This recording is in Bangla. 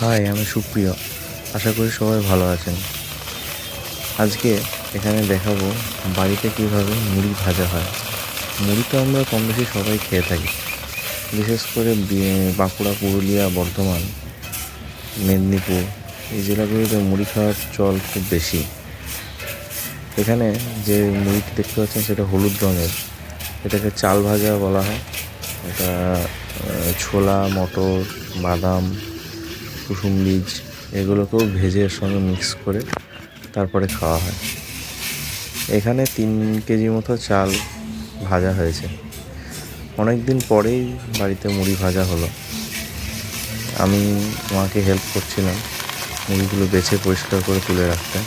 হাই আমি সুপ্রিয়। আশা করি সবাই ভালো আছেন। আজকে এখানে দেখাবো বাড়িতে কীভাবে মুড়ি ভাজা হয়। মুড়ি তো আমরা কম বেশি সবাই খেয়ে থাকি। বিশেষ করে বাঁকুড়া, পুরুলিয়া, বর্ধমান, মেদিনীপুর, এই জেলাগুলিতে মুড়ি খাওয়ার চল খুব বেশি। এখানে যে মুড়িটি দেখতে পাচ্ছেন সেটা হলুদ রঙের। এটাকে চাল ভাজা বলা হয়। এটা ছোলা, মটর, বাদাম কুসুম বীজ এগুলোকেও ভেজে সঙ্গে মিক্স করে তারপরে খাওয়া হয়। এখানে তিন কেজি মতো চাল ভাজা হয়েছে। অনেক দিন পরেই বাড়িতে মুড়ি ভাজা হলো। আমি মাকে হেল্প করছিলাম মুড়িগুলো বেছে পরিষ্কার করে তুলে রাখতে।